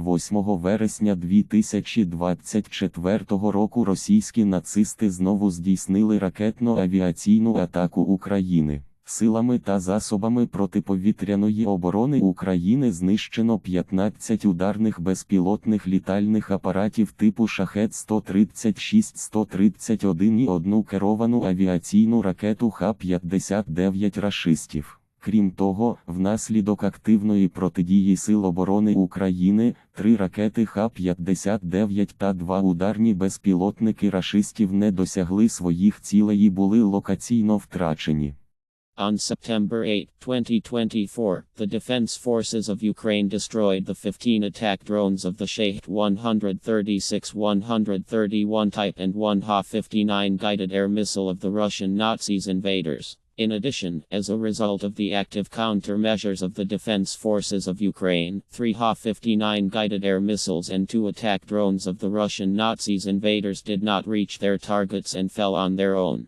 8 вересня 2024 року російські нацисти знову здійснили ракетно-авіаційну атаку України. Силами та засобами протиповітряної оборони України знищено 15 ударних безпілотних літальних апаратів типу Шахет 136-131 і одну керовану авіаційну ракету Х-59 рашистів. Крім того, внаслідок активної протидії Сил оборони України, три ракети Х-59 та два ударні безпілотники рашистів не досягли своїх цілей і були локаційно втрачені. On September 8, 2024, the Defense Forces of Ukraine destroyed the 15 attack drones of the Shahed 136-131 type and one Ha-59 guided air missile of the Russian Nazis invaders. In addition, as a result of the active countermeasures of the Defense Forces of Ukraine, three Ha-59 guided air missiles and two attack drones of the Russian Nazis invaders did not reach their targets and fell on their own.